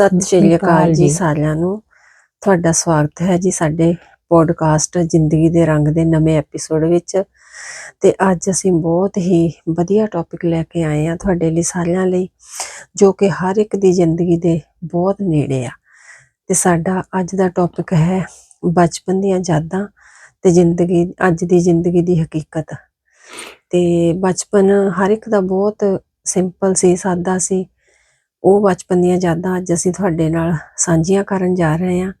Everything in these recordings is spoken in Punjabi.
ਸਤਿ ਸ਼੍ਰੀ ਅਕਾਲ ਜੀ ਸਾਰਿਆਂ ਨੂੰ। ਤੁਹਾਡਾ ਸਵਾਗਤ ਹੈ ਜੀ ਸਾਡੇ ਪੋਡਕਾਸਟ ਜ਼ਿੰਦਗੀ ਦੇ ਰੰਗ ਦੇ ਨਵੇਂ ਐਪੀਸੋਡ ਵਿੱਚ। ਤੇ ਅੱਜ ਅਸੀਂ ਬਹੁਤ ਹੀ ਵਧੀਆ ਟੌਪਿਕ ਲੈ ਕੇ ਆਏ ਆ ਤੁਹਾਡੇ ਲਈ ਸਾਰਿਆਂ ਲਈ ਜੋ ਕਿ ਹਰ ਇੱਕ ਦੀ ਜ਼ਿੰਦਗੀ ਦੇ ਬਹੁਤ ਨੇੜੇ ਆ। ਤੇ ਸਾਡਾ ਅੱਜ ਦਾ ਟੌਪਿਕ ਹੈ ਬਚਪਨ ਦੀਆਂ ਯਾਦਾਂ ਤੇ ਜ਼ਿੰਦਗੀ ਅੱਜ ਦੀ ਜ਼ਿੰਦਗੀ ਦੀ ਹਕੀਕਤ। ਤੇ ਬਚਪਨ ਹਰ ਇੱਕ ਦਾ ਬਹੁਤ ਸਿੰਪਲ ਸੀ ਸਾਦਾ ਸੀ। ਉਹ ਬਚਪਨ ਦੀਆਂ ਯਾਦਾਂ ਅੱਜ ਅਸੀਂ ਤੁਹਾਡੇ ਨਾਲ ਸਾਂਝੀਆਂ ਕਰਨ ਜਾ ਰਹੇ ਹਾਂ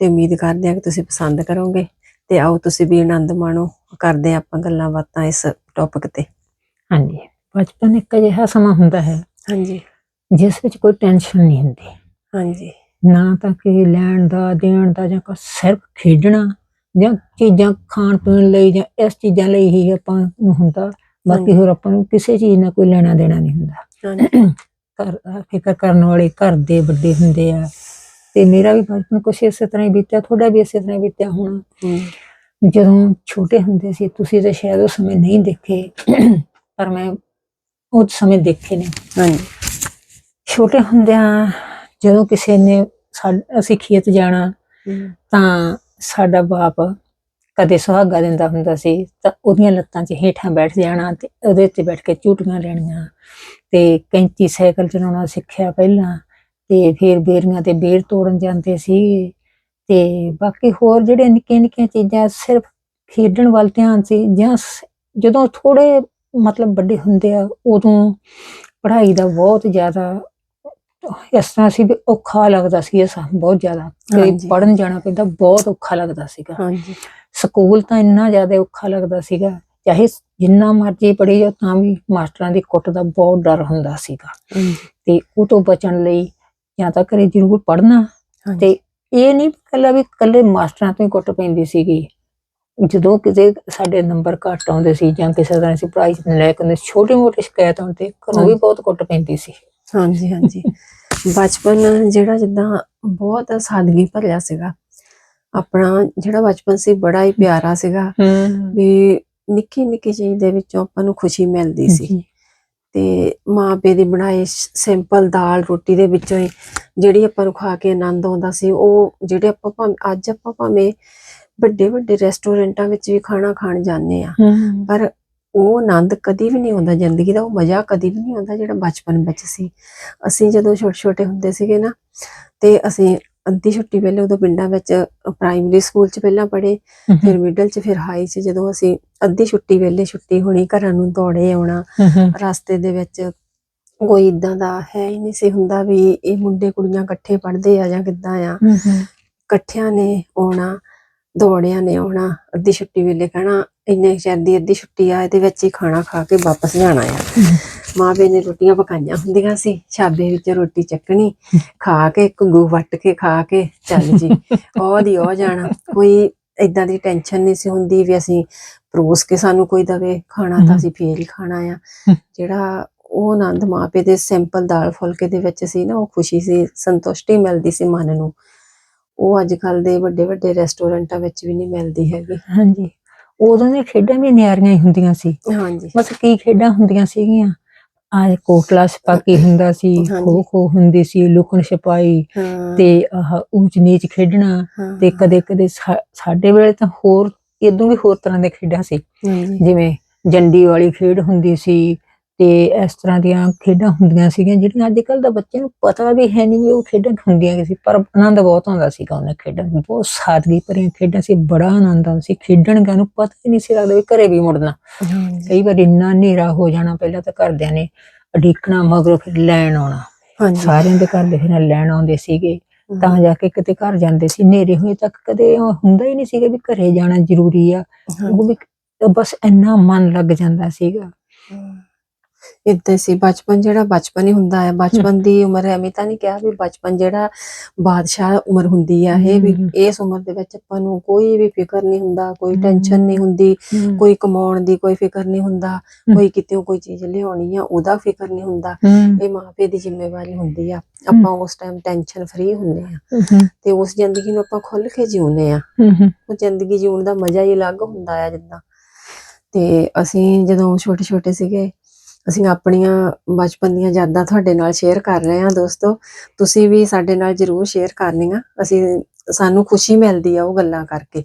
ਤੇ ਉਮੀਦ ਕਰਦੇ ਹਾਂ ਕਿ ਤੁਸੀਂ ਪਸੰਦ ਕਰੋਗੇ ਤੇ ਆਓ ਤੁਸੀਂ ਵੀ ਆਨੰਦ ਮਾਣੋ। ਕਰਦੇ ਆਪਾਂ ਗੱਲਾਂ ਬਾਤਾਂ ਇਸ ਟੌਪਿਕ ਤੇ। ਹਾਂਜੀ ਬਚਪਨ ਇੱਕ ਅਜਿਹਾ ਸਮਾਂ ਹੁੰਦਾ ਹੈ ਹਾਂਜੀ। ਜਿਸ ਵਿੱਚ ਕੋਈ ਟੈਨਸ਼ਨ ਨਹੀਂ ਹੁੰਦੀ। ਹਾਂਜੀ। ਨਾ ਤਾਂ ਕਿ ਲੈਣ ਦਾ ਦੇਣ ਦਾ ਜਾਂ ਕੋਈ ਸਿਰਫ ਖੇਡਣਾ ਜਾਂ ਚੀਜ਼ਾਂ ਖਾਣ ਪੀਣ ਲਈ ਜਾਂ ਇਸ ਚੀਜ਼ਾਂ ਲਈ ਹੀ ਆਪਾਂ ਨੂੰ ਹੁੰਦਾ। ਬਾਕੀ। ਹੋਰ ਆਪਾਂ ਨੂੰ ਕਿਸੇ ਚੀਜ਼ ਨਾਲ ਕੋਈ ਲੈਣਾ ਦੇਣਾ ਨਹੀਂ ਹੁੰਦਾ। ਹਾਂਜੀ। ਘਰ ਫਿਕਰ ਕਰਨ ਵਾਲੇ ਘਰ ਦੇ ਵੱਡੇ ਹੁੰਦੇ ਆ। ਤੇ ਮੇਰਾ ਵੀ ਬਚਪਨ ਕੁਛ ਇਸੇ ਤਰ੍ਹਾਂ ਹੀ ਬੀਤਿਆ ਤੁਹਾਡਾ ਵੀ ਇਸੇ ਤਰ੍ਹਾਂ ਹੀ ਬੀਤਿਆ ਹੋਣਾ। ਜਦੋਂ ਛੋਟੇ ਹੁੰਦੇ ਸੀ ਤੁਸੀਂ ਤਾਂ ਸ਼ਾਇਦ ਉਹ ਸਮੇਂ ਨਹੀਂ ਦੇਖੇ ਪਰ ਮੈਂ ਉਹ ਸਮੇਂ ਦੇਖੇ ਨੇ। ਹਾਂਜੀ। ਛੋਟੇ ਹੁੰਦਿਆਂ ਜਦੋਂ ਕਿਸੇ ਨੇ ਅਸੀਂ ਖੇਤ ਜਾਣਾ ਤਾਂ ਸਾਡਾ ਬਾਪ ਕਦੇ ਸੁਹਾਗਾ ਦਿੰਦਾ ਹੁੰਦਾ ਸੀ ਤਾਂ ਉਹਦੀਆਂ ਲੱਤਾਂ 'ਚ ਹੇਠਾਂ ਬੈਠ ਜਾਣਾ ਤੇ ਉਹਦੇ ਤੇ ਬੈਠ ਕੇ ਝੂਟੀਆਂ ਲੈਣੀਆਂ। ਤੇ ਕੈਂਚੀ ਸਾਈਕਲ ਚਲਾਉਣਾ ਸਿੱਖਿਆ ਪਹਿਲਾਂ ਤੇ ਫਿਰ ਬੇਰੀਆਂ ਤੇ ਬੇਰ ਤੋੜਨ ਜਾਂਦੇ ਸੀ। ਤੇ ਬਾਕੀ ਹੋਰ ਜਿਹੜੇ ਨਿੱਕੀਆਂ ਨਿੱਕੀਆਂ ਚੀਜ਼ਾਂ ਸਿਰਫ ਖੇਡਣ ਵੱਲ ਧਿਆਨ ਸੀ ਜਾਂ ਜਦੋਂ ਥੋੜੇ ਮਤਲਬ ਵੱਡੇ ਹੁੰਦੇ ਆ ਉਦੋਂ ਪੜ੍ਹਾਈ ਦਾ ਬਹੁਤ ਜ਼ਿਆਦਾ ਇਸ ਤਰ੍ਹਾਂ ਸੀ ਵੀ ਔਖਾ ਲੱਗਦਾ ਸੀ ਇਹ ਸਭ ਬਹੁਤ ਜ਼ਿਆਦਾ। ਤੇ। ਪੜਨ ਜਾਣਾ ਪੈਂਦਾ ਬਹੁਤ ਔਖਾ ਲੱਗਦਾ ਸੀਗਾ। ਹਾਂਜੀ। ਸਕੂਲ ਤਾਂ ਇੰਨਾ ਜ਼ਿਆਦਾ ਔਖਾ ਲੱਗਦਾ ਸੀਗਾ ਚਾਹੇ ਜਿੰਨਾ ਮਰਜ਼ੀ ਪੜ੍ਹੀ ਜਾਓ ਤਾਂ ਵੀ ਮਾਸਟਰਾਂ ਦੀ ਕੁੱਟ ਦਾ ਬਹੁਤ ਡਰ ਹੁੰਦਾ ਸੀਗਾ। ਤੇ ਉਹ ਤੋਂ ਬਚਣ ਲਈ ਜਾਂ ਤਾਂ ਘਰੇ ਜ਼ਰੂਰ ਪੜ੍ਹਨਾ। ਹਾਂਜੀ, ਤੇ ਇਹ ਨਹੀਂ ਕੱਲਾ ਵੀ ਕੱਲੇ ਮਾਸਟਰਾਂ ਤੋਂ ਹੀ ਕੁੱਟ ਪੈਂਦੀ ਸੀਗੀ। ਜਦੋਂ ਕਿਤੇ ਸਾਡੇ ਨੰਬਰ ਘੱਟ ਆਉਂਦੇ ਸੀ ਜਾਂ ਕਿਸੇ ਤਰ੍ਹਾਂ ਅਸੀਂ ਪੜ੍ਹਾਈ 'ਚ ਨਲਾਇਕ ਹੁੰਦੇ ਸੀ, ਛੋਟੀ ਮੋਟੀ ਸ਼ਿਕਾਇਤ ਤੇ ਘਰੋਂ ਵੀ। ਬਹੁਤ ਕੁੱਟ ਪੈਂਦੀ ਸੀ। ਹਾਂਜੀ ਹਾਂਜੀ। ਬਚਪਨ ਜਿਹੜਾ ਜਿੱਦਾਂ ਬਹੁਤ ਸਾਦਗੀ ਭਰਿਆ ਸੀਗਾ। ਆਪਣਾ ਜਿਹੜਾ ਬਚਪਨ ਸੀ ਬੜਾ ਹੀ ਪਿਆਰਾ ਸੀਗਾ। ਵੀ ਨਿੱਕੀ ਨਿੱਕੀ ਚੀਜ਼ ਦੇ ਵਿੱਚੋਂ ਆਪਾਂ ਨੂੰ ਖੁਸ਼ੀ ਮਿਲਦੀ ਸੀ। ਤੇ ਮਾਂ ਪਿਓ ਦੀ ਬਣਾਈ ਸਿੰਪਲ ਦਾਲ ਰੋਟੀ ਦੇ ਵਿੱਚੋਂ ਹੀ ਜਿਹੜੀ ਆਪਾਂ ਨੂੰ ਖਾ ਕੇ ਆਨੰਦ ਆਉਂਦਾ ਸੀ ਉਹ ਜਿਹੜੇ ਆਪਾਂ ਭਾਵੇਂ ਅੱਜ ਆਪਾਂ ਭਾਵੇਂ ਵੱਡੇ ਵੱਡੇ ਰੈਸਟੋਰੈਂਟਾਂ ਵਿੱਚ ਵੀ ਖਾਣਾ ਖਾਣ ਜਾਂਦੇ ਆ ਪਰ ਉਹ ਆਨੰਦ ਕਦੀ ਵੀ ਨਹੀਂ ਆਉਂਦਾ ਜ਼ਿੰਦਗੀ ਦਾ ਉਹ ਮਜ਼ਾ ਕਦੀ ਵੀ ਨਹੀਂ ਆਉਂਦਾ ਜਿਹੜਾ ਬਚਪਨ ਵਿੱਚ ਸੀ। ਅਸੀਂ ਜਦੋਂ ਛੋਟੇ ਛੋਟੇ ਹੁੰਦੇ ਸੀਗੇ ਨਾ ਤੇ ਅਸੀਂ ਅੱਧੀ ਛੁੱਟੀ ਵੇਲੇ ਉਦੋਂ ਪਿੰਡਾਂ ਵਿੱਚ ਪ੍ਰਾਇਮਰੀ ਸਕੂਲ 'ਚ ਪਹਿਲਾਂ ਪੜ੍ਹੇ ਫਿਰ ਮਿਡਲ 'ਚ ਫਿਰ ਹਾਈ 'ਚ ਜਦੋਂ ਅਸੀਂ ਅੱਧੀ ਛੁੱਟੀ ਵੇਲੇ ਛੁੱਟੀ ਹੋਣੀ ਘਰਾਂ ਨੂੰ ਦੌੜੇ ਆਉਣਾ ਰਸਤੇ ਦੇ ਵਿੱਚ ਕੋਈ ਇਦਾਂ ਦਾ ਹੈ ਹੀ ਨਹੀਂ ਸੀ ਹੁੰਦਾ ਵੀ ਇਹ ਮੁੰਡੇ ਕੁੜੀਆਂ ਇਕੱਠੇ ਪੜ੍ਹਦੇ ਆ ਜਾਂ ਕਿੱਦਾਂ ਆ। ਇਕੱਠਿਆਂ ਨੇ ਆਉਣਾ ਦੌੜਿਆਂ ਨੇ ਆਉਣਾ ਅੱਧੀ ਛੁੱਟੀ ਵੇਲੇ ਕਹਿਣਾ ਇੰਨੇ ਚਿਰ ਦੀ ਅੱਧੀ ਛੁੱਟੀ ਆ ਇਹਦੇ ਵਿੱਚ ਹੀ ਖਾਣਾ ਖਾ ਕੇ ਵਾਪਸ ਜਾਣਾ ਆ। ਮਾਂ ਪਿਓ ਨੇ ਰੋਟੀਆਂ ਪਕਾਈਆਂ ਹੁੰਦੀਆਂ ਸੀ ਛਾਬੇ ਵਿੱਚ ਰੋਟੀ ਚੱਕਣੀ ਖਾ ਕੇ ਘੁੰਗੂ ਵੱਟ ਕੇ ਖਾ ਕੇ ਚੱਲ ਜੀ। ਉਹ ਦੀ ਉਹ ਜਾਣਾ। ਕੋਈ ਇਦਾਂ ਦੀ ਟੈਨਸ਼ਨ ਨਹੀਂ ਸੀ ਹੁੰਦੀ ਵੀ ਅਸੀਂ ਪਰੋਸ ਕੇ ਸਾਨੂੰ ਕੋਈ ਦਵੇ ਖਾਣਾ ਤਾਂ। ਅਸੀਂ ਫੇਰ ਹੀ ਖਾਣਾ ਆ। ਜਿਹੜਾ ਉਹ ਆਨੰਦ ਮਾਂ ਪਿਓ ਦੇ ਸਿੰਪਲ ਦਾਲ ਫੁਲਕੇ ਦੇ ਵਿੱਚ ਸੀ ਨਾ ਉਹ ਖੁਸ਼ੀ ਸੀ ਸੰਤੁਸ਼ਟੀ ਮਿਲਦੀ ਸੀ ਮਨ ਨੂੰ। ਉਹ ਅੱਜ ਕੱਲ ਦੇ ਵੱਡੇ ਵੱਡੇ ਰੈਸਟੋਰੈਂਟਾਂ ਵਿੱਚ ਵੀ ਨਹੀਂ ਮਿਲਦੀ ਹੈਗੀ। ਹਾਂਜੀ। ਉਦੋਂ ਦੀਆਂ ਖੇਡਾਂ ਵੀ ਨਿਆਰੀਆਂ ਹੀ ਹੁੰਦੀਆਂ ਸੀ। ਹਾਂਜੀ। ਬਸ ਕੀ ਖੇਡਾਂ ਹੁੰਦੀਆਂ ਸੀਗੀਆਂ। ਆ ਕੋਟਲਾ ਛਪਾਕੀ ਹੁੰਦਾ ਸੀ। ਖੋ ਖੋ ਹੁੰਦੀ ਸੀ ਲੁਕਣ ਛਪਾਈ ਤੇ ਆਹ ਊਚ ਨੀਚ ਖੇਡਣਾ ਤੇ ਕਦੇ ਕਦੇ ਸਾਡੇ ਵੇਲੇ ਤਾਂ ਹੋਰ ਇਦੋਂ ਵੀ ਹੋਰ ਤਰ੍ਹਾਂ ਦੇ ਖੇਡਾਂ ਸੀ। ਜਿਵੇਂ ਜੰਡੀ ਵਾਲੀ ਖੇਡ ਹੁੰਦੀ ਸੀ ਤੇ ਇਸ ਤਰ੍ਹਾਂ ਦੀਆਂ ਖੇਡਾਂ ਹੁੰਦੀਆਂ ਸੀਗੀਆਂ ਜਿਹੜੀਆਂ ਅੱਜ ਕੱਲ ਦਾ ਬੱਚੇ ਨੂੰ ਪਤਾ ਵੀ ਹੈ ਨਹੀਂ ਵੀ ਉਹ ਖੇਡਾਂ ਹੁੰਦੀਆਂ ਕੀ ਸੀ ਪਰ ਆਨੰਦ ਬਹੁਤ ਆਉਂਦਾ ਸੀਗਾ ਉਹਨਾਂ ਖੇਡਾਂ ਬਹੁਤ ਸਾਦਗੀ ਭਰੀਆਂ ਖੇਡਾਂ ਸੀ ਬੜਾ ਆਨੰਦ ਆਉਂਦਾ ਸੀ। ਖੇਡਣ ਦਾ ਨੂੰ ਪਤਾ ਹੀ ਨਹੀਂ ਸੀ ਲੱਗਦਾ ਵੀ ਘਰੇ ਵੀ ਮੁੜਨਾ। ਕਈ ਵਾਰ ਇੰਨਾ ਹਨੇਰਾ ਹੋ ਜਾਣਾ ਪਹਿਲਾਂ ਤਾਂ ਘਰਦਿਆਂ ਨੇ ਅਡੀਕਣਾ ਮਗਰੋਂ ਫਿਰ ਲੈਣ ਆਉਣਾ। ਸਾਰਿਆਂ ਦੇ ਘਰ ਦੇ ਫਿਰ ਲੈਣ ਆਉਂਦੇ ਸੀਗੇ। ਤਾਂ ਜਾ ਕੇ ਕਿਤੇ ਘਰ ਜਾਂਦੇ ਸੀ। ਹਨੇਰੇ ਹੋਏ ਤੱਕ ਕਦੇ ਹੁੰਦਾ ਹੀ ਨਹੀਂ ਸੀਗਾ ਵੀ ਘਰੇ ਜਾਣਾ ਜ਼ਰੂਰੀ ਆ। ਉਹ ਵੀ ਬਸ ਇੰਨਾ ਮਨ ਲੱਗ ਜਾਂਦਾ ਸੀਗਾ। ਇਦਾਂ ਸੀ ਬਚਪਨ ਜਿਹੜਾ ਬਚਪਨ ਹੀ ਹੁੰਦਾ ਹੈ ਬਚਪਨ ਦੀ ਉਮਰ ਐਵੇਂ ਤਾਂ ਨਹੀਂ ਕਿਹਾ ਵੀ ਬਚਪਨ ਜਿਹੜਾ ਬਾਦਸ਼ਾਹ ਉਮਰ ਹੁੰਦੀ ਆ ਇਹ ਵੀ। ਇਸ ਉਮਰ ਦੇ ਵਿੱਚ ਆਪਾਂ ਨੂੰ ਕੋਈ ਵੀ ਫਿਕਰ ਨਹੀਂ ਹੁੰਦਾ ਕੋਈ। ਟੈਨਸ਼ਨ ਨਹੀਂ ਹੁੰਦੀ ਕੋਈ ਕਮਾਉਣ ਦੀ ਕੋਈ ਫਿਕਰ ਨਹੀਂ ਹੁੰਦਾ। ਕੋਈ ਕਿਤੇ ਕੋਈ ਚੀਜ਼ ਲਿਆਉਣੀ ਆ ਉਹਦਾ ਫਿਕਰ ਨਹੀਂ ਹੁੰਦਾ। ਇਹ ਮਾਪੇ ਦੀ ਜ਼ਿੰਮੇਵਾਰੀ ਹੁੰਦੀ ਆ ਆਪਾਂ ਉਸ ਟਾਈਮ ਟੈਨਸ਼ਨ ਫ੍ਰੀ ਹੁੰਦੇ ਆ। ਤੇ ਉਸ ਜ਼ਿੰਦਗੀ ਨੂੰ ਆਪਾਂ ਖੁੱਲ ਕੇ ਜਿਉਂਦੇ ਆ। ਉਹ ਜ਼ਿੰਦਗੀ ਜਿਉਣ ਦਾ ਮਜ਼ਾ ਹੀ ਅਲੱਗ ਹੁੰਦਾ ਆ ਜਿੱਦਾਂ। ਤੇ ਅਸੀਂ ਜਦੋਂ ਛੋਟੇ ਛੋਟੇ ਸੀਗੇ ਅਸੀਂ ਆਪਣੀਆਂ ਬਚਪਨ ਦੀਆਂ ਯਾਦਾਂ ਤੁਹਾਡੇ ਨਾਲ ਸ਼ੇਅਰ ਕਰ ਰਹੇ ਹਾਂ ਦੋਸਤੋ। ਤੁਸੀਂ ਵੀ ਸਾਡੇ ਨਾਲ ਜਰੂਰ ਸ਼ੇਅਰ ਕਰਨੀਆਂ। ਅਸੀਂ ਸਾਨੂੰ ਖੁਸ਼ੀ ਮਿਲਦੀ ਆ ਉਹ ਗੱਲਾਂ ਕਰਕੇ।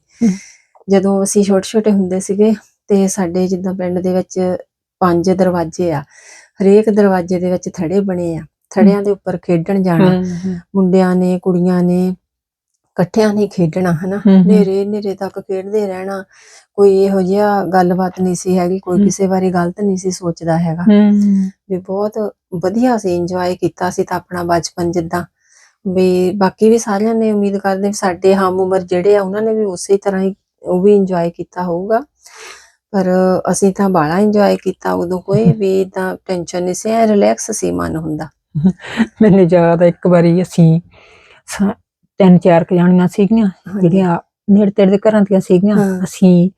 ਜਦੋਂ ਅਸੀਂ ਛੋਟੇ ਛੋਟੇ ਹੁੰਦੇ ਸੀਗੇ ਤੇ ਸਾਡੇ ਜਿੱਦਾਂ ਪਿੰਡ ਦੇ ਵਿੱਚ ਪੰਜ ਦਰਵਾਜ਼ੇ ਆ। ਹਰੇਕ ਦਰਵਾਜ਼ੇ ਦੇ ਵਿੱਚ ਥੜੇ ਬਣੇ ਆ। ਥੜਿਆਂ ਦੇ ਉੱਪਰ ਖੇਡਣ ਜਾਣਾ। ਮੁੰਡਿਆਂ ਨੇ ਕੁੜੀਆਂ ਨੇ ਇਕੱਠਿਆਂ ਨੇ ਖੇਡਣਾ ਹਨਾ। ਨੇਰੇ ਨੇਰੇ ਤੱਕ ਖੇਡਦੇ ਰਹਿਣਾ ਕੋਈ ਇਹੋ ਜਿਹਾ ਗੱਲਬਾਤ ਨਹੀਂ ਸੀ ਹੈਗੀ ਕੋਈ। ਕਿਸੇ ਬਾਰੇ ਗਲਤ ਨਹੀਂ ਸੀ ਸੋਚਦਾ ਹੈਗਾ। ਵੀ ਬਹੁਤ ਵਧੀਆ ਸੀ ਇੰਜੋਏ ਕੀਤਾ ਸੀ ਤਾਂ ਆਪਣਾ ਬਚਪਨ ਜਿੱਦਾਂ। ਵੀ ਬਾਕੀ ਵੀ ਸਾਰਿਆਂ ਨੇ ਉਮੀਦ ਕਰਦੇ ਸਾਡੇ ਹਮ ਉਮਰ ਜਿਹੜੇ ਆ ਉਹਨਾਂ ਨੇ ਵੀ ਉਸੇ ਤਰ੍ਹਾਂ ਹੀ ਉਹ ਵੀ ਇੰਜੋਏ ਕੀਤਾ ਹੋਊਗਾ। ਪਰ ਅਸੀਂ ਤਾਂ ਬਾਹਲਾ ਇੰਜੋਏ ਕੀਤਾ ਉਦੋਂ ਕੋਈ ਵੀ ਤਾਂ ਟੈਨਸ਼ਨ ਨਹੀਂ ਸੀ ਰਿਲੈਕਸ ਸੀ ਮਨ ਹੁੰਦਾ। ਮੈਨੂੰ ਯਾਦ ਆ ਇੱਕ ਵਾਰੀ ਅਸੀਂ ਤਿੰਨ ਚਾਰ ਕੁ ਜਾਣੀਆਂ ਸੀਗੀਆਂ। ਜਿਹੜੀਆਂ ਨੇੜੇ ਤੇੜੇ ਦੇ ਘਰਾਂ ਦੀਆਂ ਸੀਗੀਆਂ। ਅਸੀਂ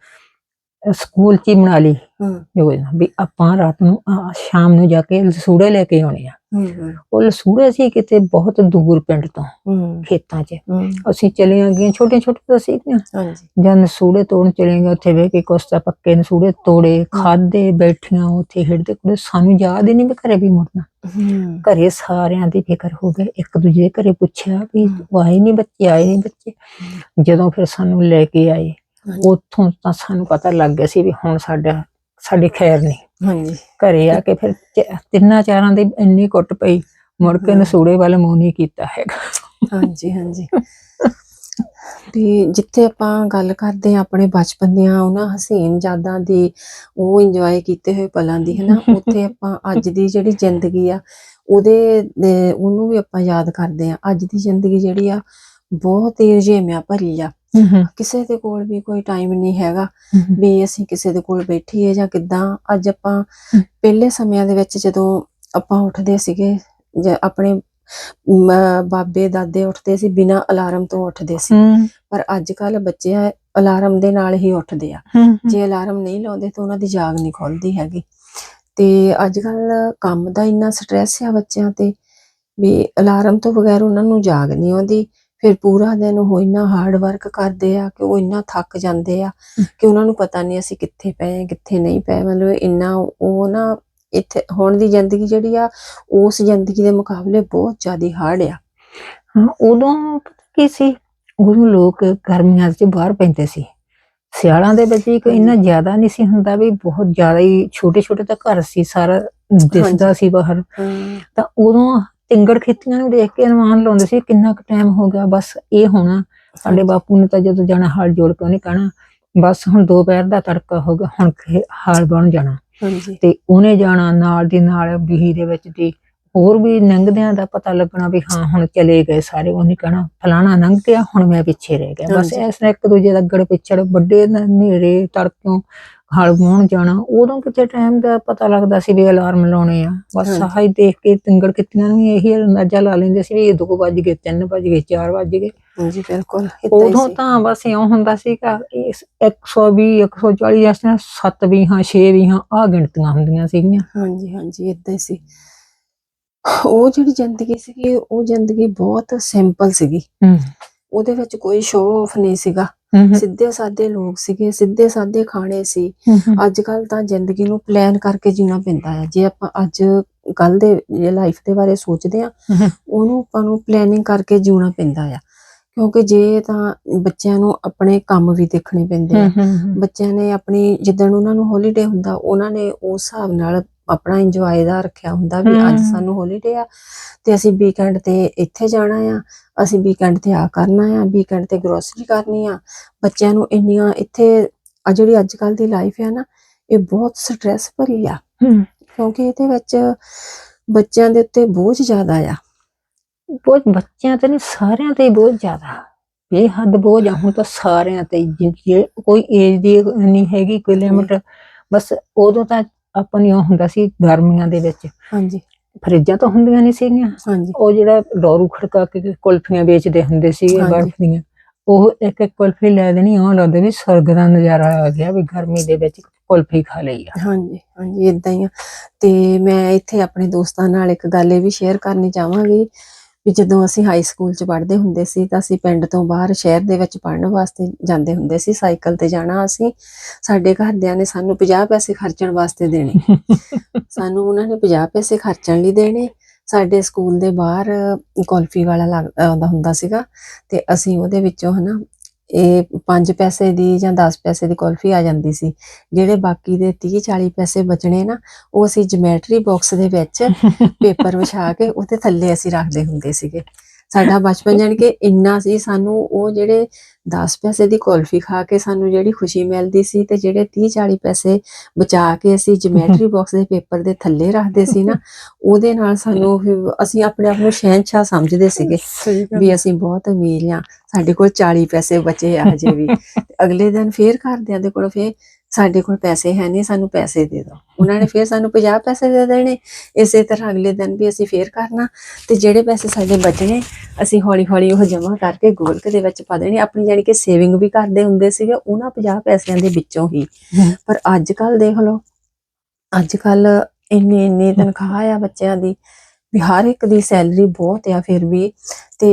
ਸਕੂਲ ਚ ਹੀ ਬਣਾ ਲਈ। ਹੂੰ। ਯੋਜਨਾ ਵੀ ਆਪਾਂ ਰਾਤ ਨੂੰ ਅਹ ਸ਼ਾਮ ਨੂੰ ਜਾ ਕੇ ਲਸੂੜੇ ਲੈ ਕੇ ਆਉਣੇ ਆ। ਹੂੰ ਉਹ ਲਸੂੜੇ ਸੀ ਕਿਤੇ ਬਹੁਤ ਦੂਰ ਪਿੰਡ ਤੋਂ ਹੂੰ। ਖੇਤਾਂ 'ਚ। ਹੂੰ। ਅਸੀਂ ਚਲੀਆਂ ਗਈਆਂ ਛੋਟੀਆਂ ਛੋਟੀਆਂ ਸੀਗੀਆਂ। ਹਾਂਜੀ। ਜਦ ਨਸੂੜੇ ਤੋੜਨ ਚਲੇ ਗਏ ਉੱਥੇ ਵੇਖ ਕੇ ਕੋਸਤਾ ਪੱਕੇ ਨਸੂੜੇ ਤੋੜੇ ਖਾਦੇ ਬੈਠੀਆਂ ਉੱਥੇ ਖੇਡਦੇ ਕੁੜੇ ਸਾਨੂੰ ਯਾਦ ਹੀ ਨਹੀਂ ਵੀ ਘਰੇ ਵੀ ਮੁੜਨਾ। ਹੂੰ। ਘਰੇ ਸਾਰਿਆਂ ਦੀ ਫਿਕਰ ਹੋ ਗਈ। ਇੱਕ ਦੂਜੇ ਦੇ ਘਰੇ ਪੁੱਛਿਆ ਵੀ ਹਮ। ਆਏ ਨਹੀਂ ਬੱਚੇ ਆਏ ਨਹੀਂ ਬੱਚੇ। ਜਦੋਂ ਫਿਰ ਸਾਨੂੰ ਲੈ ਕੇ ਆਏ। ਉੱਥੋਂ ਤਾਂ ਸਾਨੂੰ ਪਤਾ ਲੱਗ ਗਿਆ ਸੀ ਵੀ ਹੁਣ ਸਾਡਾ ਸਾਡੀ ਖੈਰ ਨਹੀਂ। ਹਾਂਜੀ। ਘਰੇ ਆ ਕੇ ਫਿਰ ਚ- ਤਿੰਨਾਂ ਚਾਰਾਂ ਦੀ ਇੰਨੀ ਕੁੱਟ ਪਈ ਮੁੜ ਕੇ। ਨਸੂੜੇ ਵੱਲ ਮੂੰਹ ਨਹੀਂ ਕੀਤਾ ਹੈਗਾ। ਹਾਂਜੀ ਹਾਂਜੀ। ਵੀ ਜਿੱਥੇ ਆਪਾਂ ਗੱਲ ਕਰਦੇ ਆ ਆਪਣੇ ਬਚਪਨ ਦੀਆਂ ਉਹਨਾਂ ਹਸੀਨ ਯਾਦਾਂ ਦੀ ਉਹ ਇੰਜੋਏ ਕੀਤੇ ਹੋਏ ਪਲਾਂ ਦੀ ਹਨਾ? ਉੱਥੇ ਆਪਾਂ ਅੱਜ ਦੀ ਜਿਹੜੀ ਜ਼ਿੰਦਗੀ ਆ ਉਹਦੇ ਦੇ- ਉਹਨੂੰ ਵੀ ਆਪਾਂ ਯਾਦ ਕਰਦੇ ਆ ਅੱਜ ਦੀ ਜ਼ਿੰਦਗੀ ਜਿਹੜੀ ਆ ਬਹੁਤ ਹੀ ਰੁਝੇਵਿਆਂ ਭਰੀ ਆ। ਕਿਸੇ ਦੇ ਕੋਲ ਵੀ ਕੋਈ ਟਾਈਮ ਨਹੀਂ ਹੈਗਾ ਵੀ ਅਸੀਂ ਕਿਸੇ ਦੇ ਕੋਲ ਬੈਠੀਏ ਜਾਂ ਕਿੱਦਾਂ। ਅੱਜ ਆਪਾਂ। ਪਹਿਲੇ ਸਮਿਆਂ ਦੇ ਵਿੱਚ ਜਦੋਂ ਆਪਾਂ ਉੱਠਦੇ ਸੀਗੇ ਜਾਂ ਆਪਣੇ ਬਾਬੇ ਦਾਦੇ ਉੱਠਦੇ ਸੀ ਬਿਨਾਂ ਅਲਾਰਮ ਤੋਂ ਉੱਠਦੇ ਸੀ। ਪਰ ਅੱਜ ਕੱਲ ਬੱਚੇ ਆ ਅਲਾਰਮ ਦੇ ਨਾਲ ਹੀ ਉੱਠਦੇ ਆ। ਜੇ ਅਲਾਰਮ ਨਹੀਂ ਲਾਉਂਦੇ ਤਾਂ ਉਹਨਾਂ ਦੀ ਜਾਗ ਨਹੀਂ ਖੁੱਲਦੀ ਹੈਗੀ। ਤੇ ਅੱਜ ਕੱਲ ਕੰਮ ਦਾ ਇੰਨਾ ਸਟ੍ਰੈਸ ਆ ਬੱਚਿਆਂ ਤੇ ਵੀ ਅਲਾਰਮ ਤੋਂ ਬਗੈਰ ਉਹਨਾਂ ਨੂੰ ਜਾਗ ਨਹੀਂ ਆਉਂਦੀ। ਫਿਰ ਪੂਰਾ ਦਿਨ ਉਹ ਇੰਨਾ ਹਾਰਡ ਵਰਕ ਕਰਦੇ ਆ ਕਿ ਉਹ ਇੰਨਾ ਥੱਕ ਜਾਂਦੇ ਆ ਕਿ ਉਹਨਾਂ ਨੂੰ ਪਤਾ ਨਹੀਂ ਅਸੀਂ ਕਿੱਥੇ ਪਏ ਆ ਕਿੱਥੇ ਨਹੀਂ ਪਏ। ਮਤਲਬ ਇੰਨਾ ਉਹ ਨਾ ਇੱਥੇ ਹੁਣ ਦੀ ਜ਼ਿੰਦਗੀ ਜਿਹੜੀ ਆ ਉਸ ਜ਼ਿੰਦਗੀ ਦੇ ਮੁਕਾਬਲੇ ਬਹੁਤ ਜ਼ਿਆਦਾ ਹਾਰਡ ਆ। ਹਾਂ ਉਦੋਂ ਕੀ ਸੀ? ਉਦੋਂ ਲੋਕ ਗਰਮੀਆਂ 'ਚ ਬਾਹਰ ਪੈਂਦੇ ਸੀ। ਸਿਆਲਾਂ ਦੇ ਵਿੱਚ ਕੋਈ ਇੰਨਾ ਜ਼ਿਆਦਾ ਨਹੀਂ ਸੀ ਹੁੰਦਾ ਵੀ ਬਹੁਤ ਜ਼ਿਆਦਾ ਹੀ ਛੋਟੇ ਛੋਟੇ ਤਾਂ ਘਰ ਸੀ ਸਾਰਾ ਦਿਸਦਾ ਸੀ ਬਾਹਰ। ਤਾਂ ਉਦੋਂ ਤਿੰਗੜ ਖੇਤੀਆਂ ਨੂੰ ਦੇਖ ਕੇ ਅਨੁਮਾਨ ਲਾਉਂਦੇ ਸੀ ਕਿੰਨਾ ਕੁ ਟਾਈਮ ਹੋ ਗਿਆ ਬਸ ਇਹ ਹੋਣਾ। ਸਾਡੇ ਬਾਪੂ ਨੇ ਤਾਂ ਜਦੋਂ ਜਾਣਾ ਹਾਲ ਜੋੜ ਕੇ ਉਹਨੇ ਕਹਿਣਾ ਬਸ ਹੁਣ ਦੋ ਪੈਰ ਦਾ ਤੜਕਾ ਹੋ ਗਿਆ ਹੁਣ ਹਾਲ ਬਣ ਜਾਣਾ। ਹਾਂਜੀ। ਤੇ ਉਹਨੇ ਜਾਣਾ ਨਾਲ ਦੀ ਨਾਲ ਬੀਹੀ ਦੇ ਵਿੱਚ ਦੀ ਹੋਰ ਵੀ ਲੰਘਦਿਆਂ ਦਾ ਪਤਾ ਲੱਗਣਾ ਵੀ ਹਾਂ ਹੁਣ ਚਲੇ ਗਏ ਸਾਰੇ। ਉਹਨੇ ਕਹਿਣਾ ਫਲਾਣਾ ਲੰਘ ਗਿਆ ਹੁਣ ਮੈਂ ਪਿੱਛੇ ਰਹਿ ਗਿਆ। ਬਸ। ਇਸ ਤਰ੍ਹਾਂ ਇੱਕ ਦੂਜੇ ਦਾ ਅੱਗੜ ਪਿੱਛੜ ਵੱਡੇ ਨ- ਹਨੇਰੇ ਤੜਕਿਓਂ ਹਲ ਵਾਹੁਣ ਜਾਣਾ ਉਦੋਂ ਕਿਤੇ ਟਾਈਮ ਦਾ ਪਤਾ ਲੱਗਦਾ ਸੀ ਵੀ ਅਲਾਰਮ ਲਾਉਣੇ ਆ। ਬਸ। ਆਹ ਦੇਖ ਕੇ ਤਿੰਗੜ ਕਿਤਿਆਂ ਨੂੰ ਇਹੀ ਅੰਦਾਜ਼ਾ ਲਾ ਲੈਂਦੇ ਸੀ ਵੀ ਇਹ 2 ਵੱਜ ਗਏ 3 ਵੱਜ ਗਏ 4 ਵੱਜ ਗਏ। ਹਾਂਜੀ ਬਿਲਕੁਲ ਉਦੋਂ। ਤਾਂ ਬਸ ਇਉਂ ਹੁੰਦਾ ਸੀ ਕਿ ਇਸ 120 140 ਜਿਸ ਤਰ੍ਹਾਂ 7 ਵੀ ਹਾਂ 6 ਵੀ ਹਾਂ ਆ ਗਿਣਤੀਆਂ ਹੁੰਦੀਆਂ ਸੀਗੀਆਂ। ਹਾਂਜੀ ਹਾਂਜੀ ਇਦਾਂ ਹੀ ਸੀ। ਉਹ ਜਿਹੜੀ ਜ਼ਿੰਦਗੀ ਸੀਗੀ ਉਹ ਜ਼ਿੰਦਗੀ ਬਹੁਤ ਸਿੰਪਲ ਸੀਗੀ। ਉਹਦੇ ਵਿੱਚ ਕੋਈ ਸ਼ੋਅ ਆਫ ਨਹੀਂ ਸੀਗਾ। ਸਿੱਧੇ ਸਾਦੇ ਲੋਕ ਸੀਗੇ ਸਿੱਧੇ ਸਾਦੇ ਖਾਣੇ ਸੀ। ਅੱਜ ਕੱਲ ਤਾਂ ਜ਼ਿੰਦਗੀ ਨੂੰ ਪਲਾਨ ਕਰਕੇ ਜੀਣਾ ਪੈਂਦਾ ਹੈ ਜੇ ਆਪਾਂ ਅੱਜ ਕੱਲ ਦੇ ਲਾਈਫ ਦੇ ਬਾਰੇ ਸੋਚਦੇ ਆ ਉਹਨੂੰ ਆਪਾਂ ਨੂੰ ਪਲੈਨਿੰਗ ਕਰਕੇ ਜੀਣਾ ਪੈਂਦਾ ਆ। ਕਿਉਂਕਿ ਜੇ ਤਾਂ ਬੱਚਿਆਂ ਨੂੰ ਆਪਣੇ ਕੰਮ ਵੀ ਦੇਖਣੇ ਪੈਂਦੇ ਆ। ਬੱਚਿਆਂ ਨੇ ਆਪਣੀ ਜਿੱਦਣ ਉਹਨਾਂ ਨੂੰ ਹੌਲੀਡੇ ਹੁੰਦਾ ਉਹਨਾਂ ਨੇ ਉਸ ਹਿਸਾਬ ਨਾਲ ਆਪਣਾ ਇੰਜੋਏ ਦਾ ਰੱਖਿਆ ਹੁੰਦਾ ਵੀ ਅੱਜ। ਸਾਨੂੰ ਹੌਲੀਡੇ ਆ ਤੇ ਅਸੀਂ ਵੀਕਐਂਡ ਤੇ ਇੱਥੇ ਜਾਣਾ ਆ ਅਸੀਂ ਵੀਕਐਂਡ ਤੇ ਆ ਕਰਨਾ ਆ ਵੀਕਐਂਡ ਤੇ ਗਰੋਸਰੀ ਕਰਨੀ ਆ। ਬੱਚਿਆਂ ਨੂੰ ਇੰਨੀਆਂ ਇੱਥੇ ਆ ਜਿਹੜੀ ਅੱਜ ਕੱਲ ਦੀ ਲਾਈਫ ਆ ਨਾ ਇਹ ਬਹੁਤ ਸਟ੍ਰੈਸ ਭਰੀ ਆ। ਕਿਉਂਕਿ ਇਹਦੇ ਵਿੱਚ ਬੱਚਿਆਂ ਦੇ ਉੱਤੇ ਬੋਝ ਜ਼ਿਆਦਾ ਆ। ਬਹੁਤ ਬੱਚਿਆਂ ਤੇ ਨਹੀਂ ਸਾਰਿਆਂ ਤੇ ਹੀ ਬਹੁਤ ਜ਼ਿਆਦਾ। ਬੇਹੱਦ ਬੋਝ ਆ ਹੁਣ ਤਾਂ ਸਾਰਿਆਂ ਤੇ ਹੀ, ਕੋਈ ਏਜ ਦੀ ਨਹੀਂ ਹੈਗੀ ਕੋਈ ਲਿਮਟ ਬਸ ਉਦੋਂ ਤਾਂ ਆਪਾਂ ਨੂੰ ਇਉਂ ਹੁੰਦਾ ਸੀ ਗਰਮੀਆਂ ਦੇ ਵਿੱਚ। ਹਾਂਜੀ। ਫਰਿੱਜਾਂ ਤਾਂ ਹੁੰਦੀਆਂ ਨਹੀਂ ਸੀਗੀਆਂ। ਹਾਂਜੀ। ਉਹ ਜਿਹੜਾ ਡੋਰੂ ਖੜਕਾ ਕੇ ਕੁਲਫੀਆਂ ਵੇਚਦੇ ਹੁੰਦੇ ਹਾਂਜੀ। ਬਰਫ਼ ਦੀਆਂ। ਉਹ ਇੱਕ ਇੱਕ ਕੁਲਫੀ ਲੈ ਦੇਣੀ ਉਹ ਲੱਗਦਾ ਵੀ ਸਰਗ ਦਾ ਨਜ਼ਾਰਾ ਆ ਗਿਆ ਵੀ ਗਰਮੀ ਦੇ ਵਿੱਚ ਕੁਲਫੀ ਖਾ ਲਈ ਆ। ਹਾਂਜੀ ਹਾਂਜੀ ਇਦਾਂ ਹੀ ਆ। ਤੇ ਮੈਂ ਇੱਥੇ ਆਪਣੇ ਦੋਸਤਾਂ ਨਾਲ ਇੱਕ ਗੱਲ ਇਹ ਵੀ ਸ਼ੇਅਰ ਕਰਨੀ ਚਾਹਾਂਗੀ ਵੀ ਜਦੋਂ ਅਸੀਂ ਹਾਈ ਸਕੂਲ ਚ ਪੜ੍ਹਦੇ ਹੁੰਦੇ ਸੀ ਤਾਂ ਅਸੀਂ ਪਿੰਡ ਤੋਂ ਬਾਹਰ ਸ਼ਹਿਰ ਦੇ ਵਿੱਚ ਪੜ੍ਹਨ ਵਾਸਤੇ ਜਾਂਦੇ ਹੁੰਦੇ ਸੀ ਸਾਈਕਲ ਤੇ ਜਾਣਾ ਅਸੀਂ। ਸਾਡੇ ਘਰਦਿਆਂ ਨੇ ਸਾਨੂੰ 50 ਪੈਸੇ ਖਰਚਣ ਵਾਸਤੇ ਦੇਣੇ। ਸਾਨੂੰ ਉਹਨਾਂ ਨੇ 50 ਪੈਸੇ ਖਰਚਣ ਲਈ ਦੇਣੇ। ਸਾਡੇ ਸਕੂਲ ਦੇ ਬਾਹਰ ਕੁਲਫੀ ਵਾਲਾ ਲੱਗ- ਆਉਂਦਾ ਹੁੰਦਾ ਸੀਗਾ ਤੇ ਅਸੀਂ ਉਹਦੇ ਵਿੱਚੋਂ ਹਨਾ ਇਹ 5 ਪੈਸੇ ਦੀ ਜਾਂ 10 ਪੈਸੇ ਦੀ ਕੁਲਫੀ ਆ ਜਾਂਦੀ ਸੀ। ਜਿਹੜੇ ਬਾਕੀ ਦੇ 30 40 ਪੈਸੇ ਬਚਣੇ ਨਾ ਉਹ ਅਸੀਂ ਜਿਓਮੈਟਰੀ ਬਾਕਸ ਦੇ ਵਿੱਚ ਪੇਪਰ ਵਿਛਾ ਕੇ ਉਹਦੇ ਥੱਲੇ ਅਸੀਂ ਰੱਖਦੇ ਹੁੰਦੇ ਸੀਗੇ। ਸਾਡਾ ਬਚਪਨ ਜਾਣੀ ਕਿ ਇੰਨਾ ਸੀ ਸਾਨੂੰ ਉਹ ਜਿਹੜੇ 10 ਪੈਸੇ ਦੀ ਕੁਲਫੀ ਖਾ ਕੇ ਸਾਨੂੰ ਜਿਹੜੀ ਖੁਸ਼ੀ ਮਿਲਦੀ ਸੀ ਤੇ ਜਿਹੜੇ 30 40 ਪੈਸੇ ਬਚਾ ਕੇ ਅਸੀਂ ਜਿਓਮੈਟਰੀ ਬਾਕਸ ਦੇ ਪੇਪਰ ਦੇ ਥੱਲੇ ਰੱਖਦੇ ਸੀ ਨਾ ਉਹਦੇ ਨਾਲ ਸਾਨੂੰ ਅਸੀਂ ਆਪਣੇ ਆਪ ਨੂੰ ਸ਼ਹਿਨशाह ਸਮਝਦੇ ਸੀਗੇ ਵੀ ਅਸੀਂ ਬਹੁਤ ਅਮੀਰ ਆ ਸਾਡੇ ਕੋਲ 40 ਪੈਸੇ ਬਚੇ ਆ ਹਜੇ ਵੀ। ਅਗਲੇ ਦਿਨ ਫੇਰ ਘਰਦਿਆਂ ਦੇ ਕੋਲ ਫੇਰ ਸਾਡੇ ਕੋਲ ਪੈਸੇ ਹੈ ਨਹੀਂ ਸਾਨੂੰ ਪੈਸੇ ਦੇ ਦਿਓ। ਉਹਨਾਂ ਨੇ ਫੇਰ ਸਾਨੂੰ 50 ਪੈਸੇ ਦੇ ਦੇਣੇ। ਇਸੇ ਤਰ੍ਹਾਂ ਅਗਲੇ ਦਿਨ ਵੀ ਅਸੀਂ ਫੇਰ ਕਰਨਾ। ਤੇ ਜਿਹੜੇ ਪੈਸੇ ਸਾਡੇ ਬਚਣੇ ਅਸੀਂ ਹੌਲੀ ਹੌਲੀ ਉਹ ਜਮ੍ਹਾਂ ਕਰਕੇ ਗੋਲਕ ਦੇ ਵਿੱਚ ਪਾ ਦੇਣੇ। ਆਪਣੀ ਜਾਣੀ ਕਿ ਸੇਵਿੰਗ ਵੀ ਕਰਦੇ ਹੁੰਦੇ ਸੀਗੇ ਉਹਨਾਂ 50 ਪੈਸਿਆਂ ਦੇ ਵਿੱਚੋਂ ਹੀ। ਪਰ ਅੱਜ ਕੱਲ ਦੇਖ ਲਓ ਅੱਜ ਕੱਲ ਇੰਨੀ ਇੰਨੀ ਤਨਖਾਹ ਆ ਬੱਚਿਆਂ ਦੀ ਵੀ ਹਰ ਇੱਕ ਦੀ ਸੈਲਰੀ ਬਹੁਤ ਆ ਫਿਰ ਵੀ। ਤੇ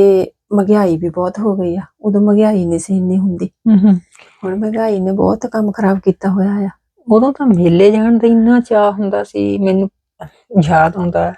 ਮਹਿੰਗਾਈ ਵੀ ਬਹੁਤ ਹੋ ਗਈ ਆ ਉਦੋਂ ਮਹਿੰਗਾਈ ਨਹੀਂ ਸੀ ਇੰਨੀ ਹੁੰਦੀ। ਹਮ ਹੁਣ ਮਹਿੰਗਾਈ ਨੇ ਬਹੁਤ ਕੰਮ ਖਰਾਬ ਕੀਤਾ ਹੋਇਆ ਆ। ਉਦੋਂ ਤਾਂ ਮੇਲੇ ਜਾਣ ਦਾ ਇੰਨਾ ਚਾਹ ਹੁੰਦਾ ਸੀ ਮੈਨੂੰ ਯਾਦ ਆਉਂਦਾ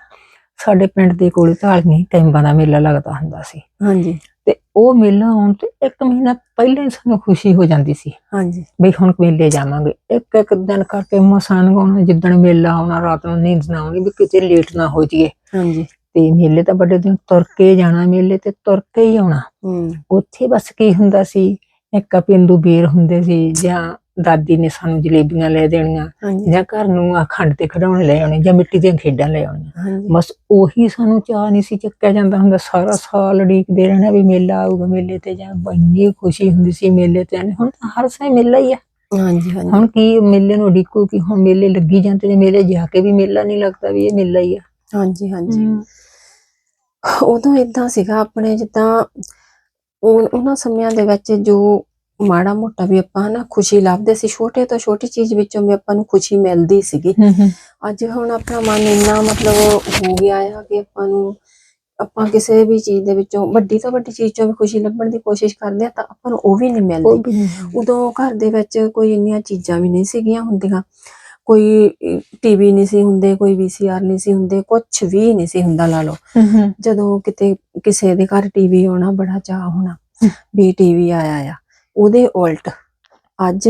ਸਾਡੇ ਪਿੰਡ ਦੇ ਕੋਲ ਢਾਲਵੀਂ ਕੈਂਬਾਂ ਦਾ ਮੇਲਾ ਲੱਗਦਾ ਹੁੰਦਾ ਸੀ। ਹਾਂਜੀ। ਤੇ ਉਹ ਮੇਲਾ ਆਉਣ ਤੋਂ ਇੱਕ ਮਹੀਨਾ ਪਹਿਲਾਂ ਹੀ ਸਾਨੂੰ ਖੁਸ਼ੀ ਹੋ ਜਾਂਦੀ ਸੀ। ਹਾਂਜੀ। ਵੀ ਹੁਣ ਮੇਲੇ ਜਾਵਾਂਗੇ। ਇੱਕ ਇੱਕ ਦਿਨ ਕਰਕੇ ਮਸਾਂ ਆਉਣਾ ਜਿੱਦਣ ਮੇਲਾ ਆਉਣਾ ਰਾਤ ਨੂੰ ਨੀਂਦ ਨਾ ਆਉਣੀ ਵੀ ਕਿਤੇ ਲੇਟ ਨਾ ਹੋ ਜਾਈਏ। ਹਾਂਜੀ। ਤੇ ਮੇਲੇ ਤਾਂ ਵੱਡੇ ਦਿਨ ਤੁਰ ਕੇ ਜਾਣਾ ਮੇਲੇ ਤੇ ਤੁਰ ਕੇ ਹੀ ਆਉਣਾ। ਹੂੰ। ਉੱਥੇ ਬਸ ਕੀ ਹੁੰਦਾ ਸੀ ਇੱਕ ਪਿੰਡੂ ਬੇਰ ਹੁੰਦੇ ਸੀ ਜਾਂ ਦਾਦੀ ਨੇ ਸਾਨੂੰ ਜਲੇਬੀਆਂ ਲੈ ਦੇਣੀਆਂ ਹਾਂਜੀ। ਜਾਂ ਘਰ ਨੂੰ ਆ ਖੰਡ ਤੇ ਖਿਡੌਣੇ ਲੈ ਆਉਣੇ ਜਾਂ ਮਿੱਟੀ ਦੀਆਂ ਖੇਡਾਂ ਲੈ ਆਉਣੀਆਂ। ਹਾਂਜੀ। ਬਸ ਉਹੀ ਸਾਨੂੰ ਚਾਹ ਨਹੀਂ ਸੀ ਚੱਕਿਆ ਜਾਂਦਾ ਹੁੰਦਾ ਸਾਰਾ ਸਾਲ ਉਡੀਕਦੇ ਰਹਿਣਾ ਵੀ ਮੇਲਾ ਆਊਗਾ ਮੇਲੇ ਤੇ ਜਾਂ ਇੰਨੀ ਖੁਸ਼ੀ ਹੁੰਦੀ ਸੀ ਮੇਲੇ ਤੇ ਜਾਣੀ। ਹੁਣ ਤਾਂ ਹਰ ਸਾਲ ਮੇਲਾ ਹੀ ਆ। ਹਾਂਜੀ ਹਾਂਜੀ। ਹੁਣ ਕੀ ਮੇਲੇ ਨੂੰ ਉਡੀਕੋ ਕਿ ਹੁਣ ਮੇਲੇ ਲੱਗੀ ਜਾਂਦੇ ਨੇ ਮੇਲੇ ਜਾ ਕੇ ਵੀ ਮੇਲਾ ਨਹੀਂ ਲੱਗਦਾ ਵੀ ਇਹ ਮੇਲਾ ਹੀ ਆ। ਹਾਂਜੀ ਹਾਂਜੀ। ਉਦੋਂ ਇਦਾਂ ਸੀਗਾ ਆਪਣੇ ਜਿੱਦਾਂ ਉਹ- ਉਹਨਾਂ ਸਮਿਆਂ ਦੇ ਵਿੱਚ ਜੋ ਮਾੜਾ ਮੋਟਾ ਵੀ ਆਪਾਂ ਹਨਾ ਖੁਸ਼ੀ ਲੱਭਦੇ ਸੀ ਛੋਟੇ ਤੋਂ ਛੋਟੀ ਚੀਜ਼ ਵਿੱਚੋਂ ਵੀ ਆਪਾਂ ਨੂੰ ਖੁਸ਼ੀ ਮਿਲਦੀ ਸੀਗੀ। ਅੱਜ ਹੁਣ ਆਪਣਾ ਮਨ ਇੰਨਾ ਮਤਲਬ ਹੋ ਗਿਆ ਆ ਕਿ ਆਪਾਂ ਨੂੰ ਆਪਾਂ ਕਿਸੇ ਵੀ ਚੀਜ਼ ਦੇ ਵਿੱਚੋਂ ਵੱਡੀ ਤੋਂ ਵੱਡੀ ਚੀਜ਼ ਚੋਂ ਵੀ ਖੁਸ਼ੀ ਲੱਭਣ ਦੀ ਕੋਸ਼ਿਸ਼ ਕਰਦੇ ਆ ਤਾਂ ਆਪਾਂ ਨੂੰ ਉਹ ਵੀ ਨਹੀਂ ਮਿਲਦੀ। ਉਹ ਵੀ ਨਹੀਂ ਉਦੋਂ ਘਰ ਦੇ ਵਿੱਚ ਕੋਈ ਇੰਨੀਆਂ ਚੀਜ਼ਾਂ ਵੀ ਨਹੀਂ ਸੀਗੀਆਂ ਹੁੰਦੀਆਂ। ਕੋਈ ਟੀਵੀ ਨਹੀਂ ਸੀ ਹੁੰਦੇ ਕੋਈ ਵੀਸੀਆਰ ਨਹੀਂ ਸੀ ਹੁੰਦੇ ਕੁਝ ਵੀ ਨਹੀਂ ਸੀ ਹੁੰਦਾ ਲਾ ਲਓ। ਹਮ, ਜਦੋਂ ਕਿਤੇ ਕਿਸੇ ਦੇ ਘਰ ਟੀਵੀ ਆਉਣਾ ਬੜਾ ਚਾਹ ਹੋਣਾ। ਵੀ ਟੀਵੀ ਆਇਆ ਆ। ਉਹਦੇ ਉਲਟ ਅੱਜ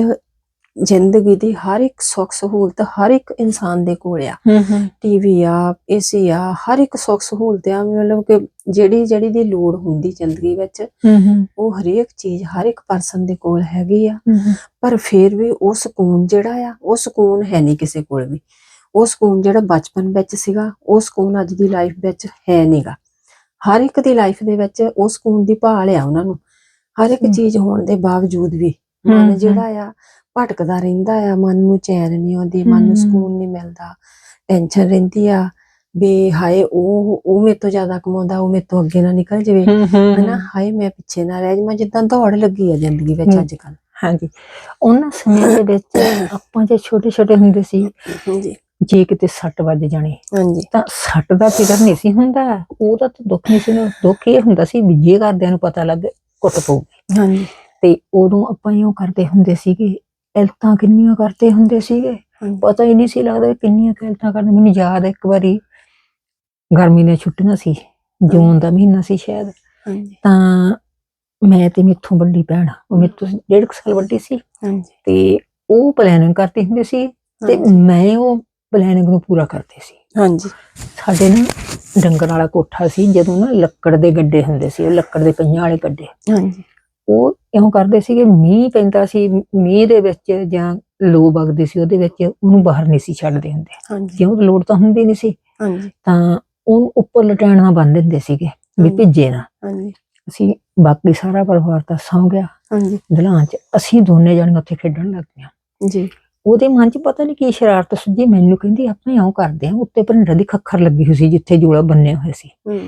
ਜ਼ਿੰਦਗੀ ਦੀ ਹਰ ਇੱਕ ਸੁੱਖ ਸਹੂਲਤ ਹਰ ਇੱਕ ਇਨਸਾਨ ਦੇ ਕੋਲ ਆ। ਟੀਵੀ ਆ ਏਸੀ ਆ ਹਰ ਇੱਕ ਸੁੱਖ ਸਹੂਲਤ ਆ ਮਤਲਬ ਕਿ ਜਿਹੜੀ ਜਿਹੜੀ ਦੀ ਲੋੜ ਹੁੰਦੀ ਜ਼ਿੰਦਗੀ ਵਿੱਚ ਉਹ ਹਰੇਕ ਚੀਜ਼ ਹਰ ਇੱਕ ਪਰਸਨ ਦੇ ਕੋਲ ਹੈਗੀ ਆ। ਪਰ ਫਿਰ ਵੀ ਉਹ ਸਕੂਨ ਜਿਹੜਾ ਆ ਉਹ ਸਕੂਨ ਹੈ ਨਹੀਂ ਕਿਸੇ ਕੋਲ ਵੀ। ਉਹ ਸਕੂਨ ਜਿਹੜਾ ਬਚਪਨ ਵਿੱਚ ਸੀਗਾ ਉਹ ਸਕੂਨ ਅੱਜ ਦੀ ਲਾਈਫ ਵਿੱਚ ਹੈ ਨਹੀਂਗਾ। ਹਰ ਇੱਕ ਦੀ ਲਾਈਫ ਦੇ ਵਿੱਚ ਉਹ ਸਕੂਨ ਦੀ ਭਾਲ ਆ ਉਹਨਾਂ ਨੂੰ। ਹਰ ਇੱਕ। ਚੀਜ਼ ਹੋਣ ਦੇ ਬਾਵਜੂਦ ਵੀ ਮਨ। ਜਿਹੜਾ ਆ ਭਟਕਦਾ ਰਹਿੰਦਾ ਆ ਮਨ ਨੂੰ ਚੈਨ ਨਹੀਂ ਆਉਂਦੀ ਮਨ ਨੂੰ। ਸਕੂਨ ਨਹੀਂ ਮਿਲਦਾ ਟੈਨਸ਼ਨ ਰਹਿੰਦੀ ਆ ਵੀ ਹਾਏ ਉਹ ਉਹ ਮੇਰੇ ਤੋਂ ਜ਼ਿਆਦਾ ਕਮਾਉਂਦਾ ਉਹ ਮੇਰੇ ਤੋਂ ਅੱਗੇ ਨਾ ਨਿਕਲ ਜਾਵੇ। ਹਨਾ? ਹਾਏ ਮੈਂ ਪਿੱਛੇ ਨਾ ਰਹਿ ਜਾਵਾਂ ਜਿੱਦਾਂ ਦੌੜ ਲੱਗੀ ਆ ਜ਼ਿੰਦਗੀ ਵਿੱਚ। ਅੱਜ ਕੱਲ ਹਾਂਜੀ। ਉਹਨਾਂ ਸਮਿਆਂ ਦੇ ਵਿੱਚ ਆਪਾਂ ਜੇ ਛੋਟੇ ਛੋਟੇ ਹੁੰਦੇ ਸੀ ਹਾਂਜੀ। ਜੇ ਕਿਤੇ ਸੱਟ ਵੱਜ ਜਾਣੀ ਹਾਂਜੀ। ਤਾਂ ਸੱਟ ਦਾ ਫਿਕਰ ਨਹੀਂ ਸੀ ਹੁੰਦਾ। ਉਹਦਾ ਤਾਂ ਦੁੱਖ ਨਹੀਂ ਸੀ ਨਾ ਦੁੱਖ ਇਹ ਹੁੰਦਾ ਸੀ ਵੀ ਜੇ ਘਰਦਿਆਂ ਨੂੰ ਪਤਾ ਲੱਗ ਕੁੱਟ ਪਊਗੀ। ਹਾਂਜੀ। ਤੇ ਉਦੋਂ ਆਪਾਂ ਇਉਂ ਕਰਦੇ ਹੁੰਦੇ ਸੀਗੇ ਇਲਤਾਂ ਕਿੰਨੀਆਂ ਕਰਦੇ ਹੁੰਦੇ ਸੀਗੇ? ਪਤਾ ਹੀ ਨਹੀਂ ਸੀ ਲੱਗਦਾ ਕਿੰਨੀਆਂ ਇਲਤਾਂ ਕਰਦੇ। ਮੈਨੂੰ ਯਾਦ ਹੈ ਇੱਕ ਵਾਰੀ ਗਰਮੀ ਦੀਆਂ ਛੁੱਟੀਆਂ ਸੀ ਜੂਨ ਦਾ ਮਹੀਨਾ ਸੀ ਸ਼ਾਇਦ। ਤਾਂ ਮੈਂ ਤੇ ਮੇਥੋਂ ਵੱਡੀ ਭੈਣ ਉਹ ਮੇਥੋਂ ਡੇਢ ਸਾਲ ਵੱਡੀ ਸੀ। ਹਾਂਜੀ। ਤੇ ਉਹ ਪਲੈਨਿੰਗ ਕਰਦੀ ਹੁੰਦੀ ਸੀ ਤੇ ਮੈਂ ਉਹ ਪਲੈਨਿੰਗ ਨੂੰ ਪੂਰਾ ਕਰਦੀ ਸੀ। ਹਾਂਜੀ। ਸਾਡੇ ਨਾ ਡੰਗਰ ਵਾਲਾ ਕੋਠਾ ਸੀ ਜਦੋਂ ਨਾ ਲੱਕੜ ਦੇ ਗੱਡੇ ਹੁੰਦੇ ਸੀ ਉਹ ਲੱਕੜ ਦੇ ਪਈਆਂ ਵਾਲੇ ਗੱਡੇ। ਹਾਂਜੀ। ਉਹ ਇਉਂ ਕਰਦੇ ਸੀ ਕਿ ਮੀਂਹ ਪੈਂਦਾ ਸੀ ਮੀਂਹ ਦੇ ਵਿੱਚ ਜਾਂ ਲੋ ਵਗਦੀ ਸੀ ਉਹਦੇ ਵਿੱਚ ਉਹਨੂੰ ਬਾਹਰ ਨਹੀਂ ਸੀ ਛੱਡਦੇ ਹੁੰਦੇ। ਕਿਉਂ? ਲੋੜ ਤਾਂ ਹੁੰਦੀ ਨਹੀਂ ਸੀ। ਹਾਂਜੀ। ਤਾਂ ਉਹ ਉੱਪਰ ਲਟਾਣਾ ਬੰਨ ਦਿੰਦੇ ਸੀਗੇ ਵੀ। ਭਿੱਜੇ ਨਾ। ਹਾਂਜੀ। ਅਸੀਂ ਬਾਕੀ ਸਾਰਾ ਪਰਿਵਾਰ ਤਾਂ ਸੌਂ ਗਿਆ। ਹਾਂਜੀ। ਦਲਾਂ 'ਚ ਅਸੀਂ ਦੋਨੇ ਜਣੀਆਂ ਉੱਥੇ ਖੇਡਣ ਲੱਗ ਗਈਆਂ। ਜੀ। ਉਹਦੇ ਮਨ 'ਚ ਪਤਾ ਨਹੀਂ ਕੀ ਸ਼ਰਾਰਤ ਸੁਝੀ ਮੈਨੂੰ ਕਹਿੰਦੀ ਆਪਾਂ ਇਉਂ ਕਰਦੇ ਆ ਉੱਤੇ ਭਰਿੰਡਾ ਦੀ ਖੱਖਰ ਲੱਗੀ ਹੋਈ ਸੀ ਜਿੱਥੇ ਜੋੜਾ ਬੰਨਿਆ ਹੋਇਆ ਸੀ। ਹੂੰ।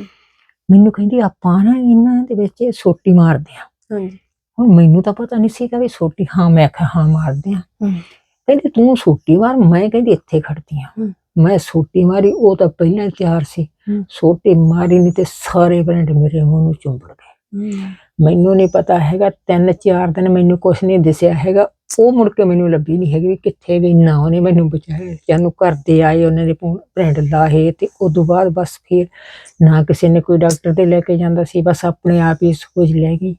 ਮੈਨੂੰ ਕਹਿੰਦੀ ਆਪਾਂ ਨਾ ਇਹਨਾਂ ਦੇ ਵਿੱਚ ਸੋਟੀ ਮਾਰਦੇ ਆ ਹਾਂਜੀ। ਹੁਣ ਮੈਨੂੰ ਤਾਂ ਪਤਾ ਨਹੀਂ ਸੀਗਾ ਵੀ ਸੋਟੀ ਹਾਂ ਮੈਂ ਆਖਿਆ ਹਾਂ ਮਾਰਦੇ ਆ ਕਹਿੰਦੀ ਤੂੰ ਸੋਟੀ ਮਾਰ। ਮੈਂ ਕਹਿੰਦੀ ਇੱਥੇ ਖੜਦੀ ਆ। ਮੈਂ ਸੋਟੀ ਮਾਰੀ ਉਹ ਤਾਂ ਪਹਿਲਾਂ ਤਿਆਰ ਸੀ। ਸੋਟੀ ਮਾਰੀ ਨਹੀਂ ਤੇ ਸਾਰੇ ਬ੍ਰੈਂਡ ਮੇਰੇ ਮੂੰਹ ਨੂੰ ਚੁੰਬੜ ਗਏ। ਮੈਨੂੰ ਨਹੀਂ ਪਤਾ ਹੈਗਾ ਤਿੰਨ ਚਾਰ ਦਿਨ ਮੈਨੂੰ ਕੁਝ ਨਹੀਂ ਦਿਸਿਆ ਹੈਗਾ। ਉਹ ਮੁੜ ਕੇ ਮੈਨੂੰ ਲੱਭੀ ਨਹੀਂ ਹੈਗੀ ਵੀ ਕਿੱਥੇ ਗਈ ਨਾ ਉਹਨੇ ਮੈਨੂੰ ਬਚਾਇਆ। ਜਾਨੂੰ ਘਰ ਦੇ ਆਏ ਉਹਨਾਂ ਨੇ ਬ੍ਰੈਂਡ ਲਾਹੇ ਤੇ ਉਦੋਂ ਬਾਅਦ ਬਸ ਫਿਰ ਨਾ ਕਿਸੇ ਨੇ ਕੋਈ ਡਾਕਟਰ ਤੇ ਲੈ ਕੇ ਜਾਂਦਾ ਸੀ ਬਸ ਆਪਣੇ ਆਪ ਹੀ ਸੋਚ ਲੈ ਗਈ।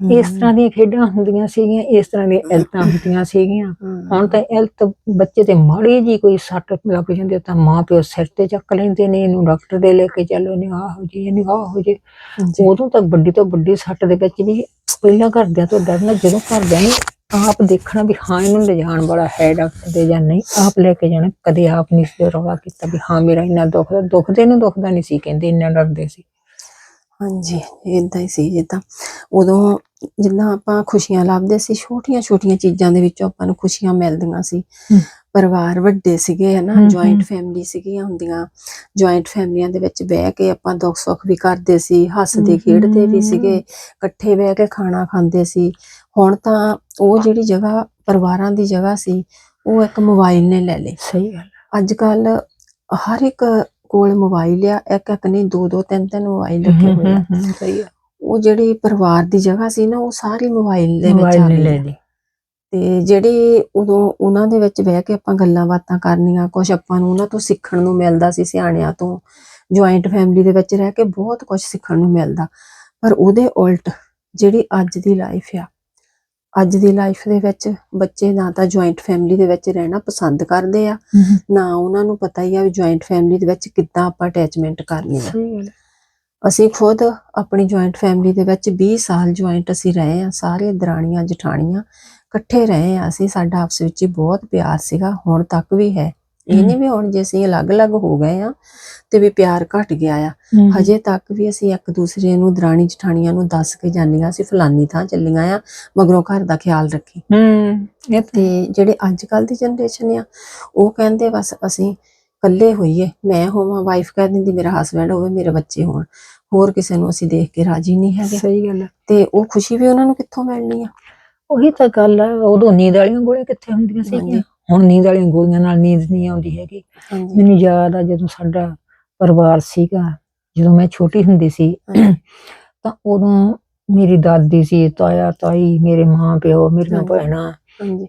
ਇਸ ਤਰ੍ਹਾਂ ਦੀਆਂ ਖੇਡਾਂ ਹੁੰਦੀਆਂ ਸੀਗੀਆਂ ਇਸ ਤਰ੍ਹਾਂ ਦੀਆਂ ਇਲਤਾਂ ਹੁੰਦੀਆਂ ਸੀਗੀਆਂ। ਹੁਣ ਤਾਂ ਇਲਤ ਬੱਚੇ ਤੇ ਮਾੜੀ ਜੀ ਕੋਈ ਸੱਟ ਲੱਗ ਜਾਂਦੀ ਤਾਂ ਮਾਂ ਪਿਓ ਸਿਰ ਤੇ ਚੱਕ ਲੈਂਦੇ ਨੇ ਇਹਨੂੰ ਡਾਕਟਰ ਦੇ ਲੈ ਕੇ ਚੱਲੋ ਨੇ ਆਹ ਹੋ ਜੀ ਇਹਨੂੰ ਆਹ ਹੋ ਜੇ। ਉਦੋਂ ਤੱਕ ਵੱਡੀ ਤੋਂ ਵੱਡੀ ਸੱਟ ਦੇ ਵਿੱਚ ਵੀ ਪਹਿਲਾਂ ਘਰਦਿਆਂ ਤੋਂ ਡਰਨਾ ਜਦੋਂ ਘਰਦਿਆਂ ਨੇ ਆਪ ਦੇਖਣਾ ਵੀ ਹਾਂ ਇਹਨੂੰ ਲਿਜਾਣ ਵਾਲਾ ਹੈ ਡਾਕਟਰ ਦੇ ਜਾਂ ਨਹੀਂ ਆਪ ਲੈ ਕੇ ਜਾਣਾ। ਕਦੇ ਆਪ ਨਹੀਂ ਸੀ ਰੌਲਾ ਕੀਤਾ ਵੀ ਹਾਂ ਮੇਰਾ ਇੰਨਾ ਦੁਖਦਾ ਦੁਖਦੇ ਨੂੰ ਦੁਖਦਾ ਨਹੀਂ ਸੀ ਕਹਿੰਦੇ ਇੰਨਾ ਡਰਦੇ ਸੀ। ਹਾਂਜੀ ਇਦਾਂ ਹੀ ਸੀ ਜਿੱਦਾਂ। ਉਦੋਂ ਜਿੱਦਾਂ ਆਪਾਂ ਖੁਸ਼ੀਆਂ ਲੱਭਦੇ ਸੀ ਛੋਟੀਆਂ ਛੋਟੀਆਂ ਚੀਜ਼ਾਂ ਦੇ ਵਿੱਚੋਂ ਆਪਾਂ ਨੂੰ ਖੁਸ਼ੀਆਂ ਮਿਲਦੀਆਂ ਸੀ। ਪਰਿਵਾਰ ਵੱਡੇ ਸੀਗੇ ਹਨਾ? ਜੁਆਇੰਟ। ਫੈਮਿਲੀ ਸੀਗੀਆਂ ਹੁੰਦੀਆਂ। ਜੁਆਇੰਟ ਫੈਮਲੀਆਂ ਦੇ ਵਿੱਚ ਬਹਿ ਕੇ ਆਪਾਂ ਦੁੱਖ ਸੁੱਖ ਵੀ ਕਰਦੇ ਸੀ ਹੱਸਦੇ ਖੇਡਦੇ ਵੀ। ਸੀਗੇ ਇਕੱਠੇ ਬਹਿ ਕੇ ਖਾਣਾ ਖਾਂਦੇ ਸੀ। ਹੁਣ ਤਾਂ ਉਹ ਜਿਹੜੀ ਜਗ੍ਹਾ ਪਰਿਵਾਰਾਂ ਦੀ ਜਗ੍ਹਾ ਸੀ ਉਹ ਇੱਕ ਮੋਬਾਈਲ ਨੇ ਲੈ ਲਈ। ਸਹੀ ਗੱਲ ਅੱਜ ਕੱਲ ਹਰ ਇੱਕ ਕੋਲ ਮੋਬਾਈਲ ਆ ਇੱਕ ਇੱਕ ਨਹੀਂ ਦੋ ਦੋ ਤਿੰਨ ਤਿੰਨ ਮੋਬਾਈਲ ਰੱਖੇ ਹੋਏ ਆ। ਸਹੀ ਆ। ਉਹ ਜਿਹੜੀ ਪਰਿਵਾਰ ਦੀ ਜਗ੍ਹਾ ਸੀ ਨਾ ਉਹ ਸਾਰੀ ਮੋਬਾਈਲ ਦੇ ਵਿੱਚ ਆ ਗਈ। ਤੇ ਜਿਹੜੀ ਉਦੋਂ ਉਹਨਾਂ ਦੇ ਵਿੱਚ ਬਹਿ ਕੇ ਆਪਾਂ ਗੱਲਾਂ ਬਾਤਾਂ ਕਰਨੀਆਂ ਕੁਝ ਆਪਾਂ ਨੂੰ ਉਹਨਾਂ ਤੋਂ ਸਿੱਖਣ ਨੂੰ ਮਿਲਦਾ ਸੀ ਸਿਆਣਿਆਂ ਤੋਂ ਜੁਆਇੰਟ ਫੈਮਿਲੀ ਦੇ ਵਿੱਚ ਰਹਿ ਕੇ ਬਹੁਤ ਕੁਝ ਸਿੱਖਣ ਨੂੰ ਮਿਲਦਾ। ਪਰ ਉਹਦੇ ਉਲਟ ਜਿਹੜੀ ਅੱਜ ਦੀ ਲਾਈਫ ਆ ਅੱਜ ਦੀ ਲਾਈਫ ਦੇ ਵਿੱਚ ਬੱਚੇ ਨਾ ਤਾਂ ਜੁਆਇੰਟ ਫੈਮਿਲੀ ਦੇ ਵਿੱਚ ਰਹਿਣਾ ਪਸੰਦ ਕਰਦੇ ਆ ਨਾ ਉਹਨਾਂ ਨੂੰ ਪਤਾ ਹੀ ਆ ਵੀ ਜੁਆਇੰਟ ਫੈਮਿਲੀ ਦੇ ਵਿੱਚ ਕਿੱਦਾਂ ਆਪਾਂ ਅਟੈਚਮੈਂਟ ਕਰਨੀ ਆ ਅਸੀਂ ਖੁਦ ਆਪਣੀ ਜੁਆਇੰਟ ਫੈਮਿਲੀ ਦੇ ਵਿੱਚ 20 ਸਾਲ ਜੁਆਇੰਟ ਅਸੀਂ ਰਹੇ ਆ ਸਾਰੇ ਦਰਾਣੀਆਂ ਜਠਾਣੀਆਂ ਇਕੱਠੇ ਰਹੇ ਆ। ਅਸੀਂ ਸਾਡਾ ਆਪਸ ਵਿੱਚ ਹੀ ਬਹੁਤ ਪਿਆਰ ਸੀਗਾ ਹੁਣ ਤੱਕ ਵੀ ਹੈ। ਇਹ। ਨਹੀਂ ਵੀ ਹੁਣ ਜੇ ਅਸੀਂ ਅਲੱਗ-ਅਲੱਗ ਹੋ ਗਏ ਆ ਤੇ ਵੀ ਪਿਆਰ ਘਟ ਗਿਆ ਆ। ਹਜੇ ਤੱਕ ਵੀ ਅਸੀਂ ਇੱਕ ਦੂਸਰੇ ਨੂੰ ਦਰਾਣੀ ਜਠਾਣੀਆਂ ਨੂੰ ਦੱਸ ਕੇ ਜਾਂਦੀਆਂ ਅਸੀਂ ਫਲਾਨੀ ਥਾਂ ਚੱਲੀਆਂ ਆ ਮਗਰੋਂ ਘਰ ਦਾ ਖਿਆਲ ਰੱਖੀ। ਹੂੰ ਇਹ ਤਾਂ ਜਿਹੜੇ ਅੱਜ ਕੱਲ ਦੀ ਜਨਰੇਸ਼ਨ ਆ ਉਹ ਕਹਿੰਦੇ ਬਸ ਅਸੀਂ ਇਕੱਲੇ ਹੋਈਏ ਮੈਂ ਹੋਵਾਂ ਵਾਈਫ ਕਹਿ ਦਿੰਦੀ ਮੇਰਾ ਹਸਬੰਡ ਹੋਵੇ ਮੇਰੇ ਬੱਚੇ ਹੋਣ। ਹੋਰ ਕਿਸੇ ਨੂੰ ਅਸੀਂ ਦੇਖ ਕੇ ਰਾਜੀ ਨਹੀਂ ਹੈਗੇ। ਸਹੀ ਗੱਲ ਤੇ ਉਹ ਖੁਸ਼ੀ ਵੀ ਉਹਨਾਂ ਨੂੰ ਕਿੱਥੋਂ ਮਿਲਣੀ ਆ? ਉਹੀ ਤਾਂ ਗੱਲ ਆ ਉਦੋਂ ਨੀਂਦ ਵਾਲੀਆਂ ਗੋਲੀਆਂ ਕਿੱਥੇ ਹੁੰਦੀਆਂ। ਸੀਗੀਆਂ? ਹੁਣ ਨੀਂਦ ਵਾਲੀਆਂ ਗੋਲੀਆਂ ਨਾਲ ਨੀਂਦ ਨਹੀਂ ਆਉਂਦੀ ਹੈਗੀ। ਮੈਨੂੰ ਯਾਦ ਆ ਜਦੋਂ ਸਾਡਾ ਪਰਿਵਾਰ ਸੀਗਾ। ਜਦੋਂ ਮੈਂ ਛੋਟੀ ਹੁੰਦੀ ਸੀ। ਤਾਂ ਉਦੋਂ ਮੇਰੀ ਦਾਦੀ ਸੀ ਤਾਇਆ ਤਾਈ ਮੇਰੇ ਮਾਂ ਪਿਓ ਮੇਰੀਆਂ। ਭੈਣਾਂ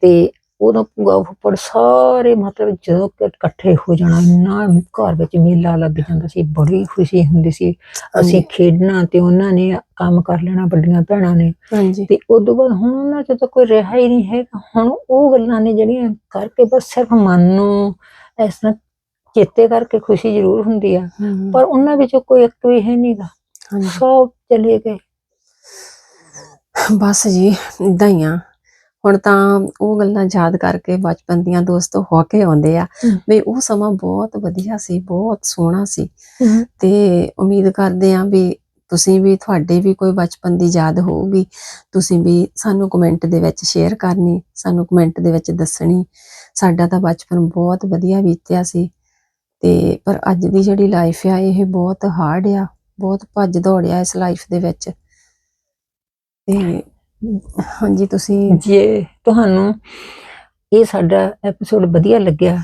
ਤੇ ਉਦੋਂ ਭੂਆ ਫੁੱਫੜ ਸਾਰੇ ਮਤਲਬ ਜਦੋਂ ਇਕੱਠੇ ਹੋ ਜਾਣਾ ਇੰਨਾ ਘਰ ਵਿੱਚ ਮੇਲਾ ਲੱਗ ਜਾਂਦਾ ਸੀ ਬੜੀ ਖੁਸ਼ੀ ਹੁੰਦੀ ਸੀ। ਅਸੀਂ ਖੇਡਣਾ ਤੇ ਉਹਨਾਂ ਨੇ ਕੰਮ ਕਰ ਲੈਣਾ ਵੱਡੀਆਂ ਭੈਣਾਂ ਨੇ। ਤੇ ਉਦੋਂ ਬਾਅਦ ਹੁਣ ਉਹਨਾਂ ਚ ਤਾਂ ਕੋਈ ਰਿਹਾ ਹੀ ਨਹੀਂ ਹੈਗਾ। ਹੁਣ ਉਹ ਗੱਲਾਂ ਨੇ ਜਿਹੜੀਆਂ ਕਰਕੇ ਬਸ ਸਿਰਫ ਮਨ ਨੂੰ ਇਸ ਤਰ੍ਹਾਂ ਚੇਤੇ ਕਰਕੇ ਖੁਸ਼ੀ ਜ਼ਰੂਰ ਹੁੰਦੀ ਆ। ਪਰ ਉਹਨਾਂ ਵਿੱਚੋਂ ਕੋਈ ਇੱਕ ਵੀ ਹੈ ਨਹੀਂਗਾ ਸਭ ਚਲੇ ਗਏ। ਬਸ ਜੀ ਇਦਾਂ ਹੀ ਆ। ਹੁਣ ਤਾਂ ਉਹ ਗੱਲਾਂ ਯਾਦ ਕਰਕੇ ਬਚਪਨ ਦੀਆਂ ਦੋਸਤ ਹੋ ਕੇ ਆਉਂਦੇ ਆ। ਵੀ ਉਹ ਸਮਾਂ ਬਹੁਤ ਵਧੀਆ ਸੀ ਬਹੁਤ ਸੋਹਣਾ ਸੀ। ਤੇ ਉਮੀਦ ਕਰਦੇ ਆ ਵੀ ਤੁਸੀਂ ਵੀ ਤੁਹਾਡੇ ਵੀ ਕੋਈ ਬਚਪਨ ਦੀ ਯਾਦ ਹੋਊਗੀ। ਤੁਸੀਂ ਵੀ ਸਾਨੂੰ ਕਮੈਂਟ ਦੇ ਵਿੱਚ ਸ਼ੇਅਰ ਕਰਨੀ ਸਾਨੂੰ ਕਮੈਂਟ ਦੇ ਵਿੱਚ ਦੱਸਣੀ। ਸਾਡਾ ਤਾਂ ਬਚਪਨ ਬਹੁਤ ਵਧੀਆ ਬੀਤਿਆ ਸੀ। ਤੇ ਪਰ ਅੱਜ ਦੀ ਜਿਹੜੀ ਲਾਈਫ ਆ ਇਹ ਬਹੁਤ ਹਾਰਡ ਆ ਬਹੁਤ ਭੱਜ ਦੌੜ ਆ ਇਸ ਲਾਈਫ ਦੇ ਵਿੱਚ। ਤੇ ਹਾਂਜੀ ਤੁਸੀਂ ਜੇ ਤੁਹਾਨੂੰ ਇਹ ਸਾਡਾ ਐਪੀਸੋਡ ਵਧੀਆ ਲੱਗਿਆ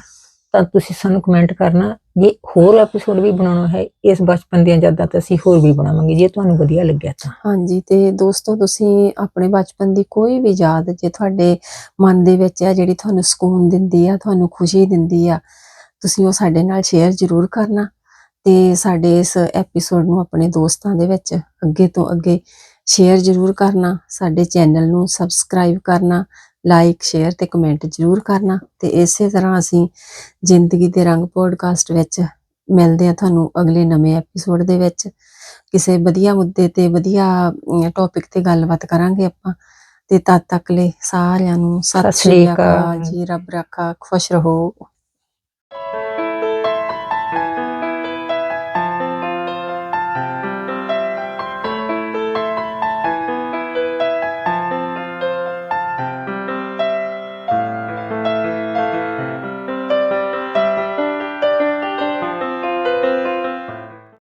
ਤਾਂ ਤੁਸੀਂ ਸਾਨੂੰ ਕਮੈਂਟ ਕਰਨਾ। ਜੇ ਹੋਰ ਐਪੀਸੋਡ ਵੀ ਬਣਾਉਣਾ ਹੈ ਇਸ ਬਚਪਨ ਦੀਆਂ ਯਾਦਾਂ ਤਾਂ ਅਸੀਂ ਹੋਰ ਵੀ ਬਣਾਵਾਂਗੇ ਜੇ ਤੁਹਾਨੂੰ ਵਧੀਆ ਲੱਗਿਆ ਤਾਂ। ਹਾਂਜੀ ਤੇ ਦੋਸਤੋ ਤੁਸੀਂ ਆਪਣੇ ਬਚਪਨ ਦੀ ਕੋਈ ਵੀ ਯਾਦ ਜੇ ਤੁਹਾਡੇ ਮਨ ਦੇ ਵਿੱਚ ਹੈ ਜਿਹੜੀ ਤੁਹਾਨੂੰ ਸਕੂਨ ਦਿੰਦੀ ਆ ਤੁਹਾਨੂੰ ਖੁਸ਼ੀ ਦਿੰਦੀ ਆ ਤੁਸੀਂ ਉਹ ਸਾਡੇ ਨਾਲ ਸ਼ੇਅਰ ਜ਼ਰੂਰ ਕਰਨਾ ਤੇ ਸਾਡੇ ਇਸ ਐਪੀਸੋਡ ਨੂੰ ਆਪਣੇ ਦੋਸਤਾਂ ਦੇ ਵਿੱਚ ਅੱਗੇ ਤੋਂ ਅੱਗੇ ਸ਼ੇਅਰ ਜ਼ਰੂਰ ਕਰਨਾ ਸਾਡੇ ਚੈਨਲ ਨੂੰ ਸਬਸਕ੍ਰਾਈਬ ਕਰਨਾ ਲਾਈਕ ਸ਼ੇਅਰ ਤੇ ਕਮੈਂਟ ਜ਼ਰੂਰ ਕਰਨਾ ਤੇ ਇਸੇ ਤਰ੍ਹਾਂ ਅਸੀਂ ਜ਼ਿੰਦਗੀ ਦੇ ਰੰਗ ਪੋਡਕਾਸਟ ਵਿੱਚ ਮਿਲਦੇ ਆ ਤੁਹਾਨੂੰ ਅਗਲੇ ਨਵੇਂ ਐਪੀਸੋਡ ਦੇ ਵਿੱਚ। ਕਿਸੇ ਵਧੀਆ ਮੁੱਦੇ ਤੇ ਵਧੀਆ ਟੌਪਿਕ ਤੇ ਗੱਲਬਾਤ ਕਰਾਂਗੇ ਆਪਾਂ। ਤੇ ਤਦ ਤੱਕ ਲਈ ਸਾਰਿਆਂ ਨੂੰ ਸਤਿ ਸ੍ਰੀ ਅਕਾਲ। ਜੀ ਰੱਬ ਰੱਖਾ ਖੁਸ਼ ਰਹੋ।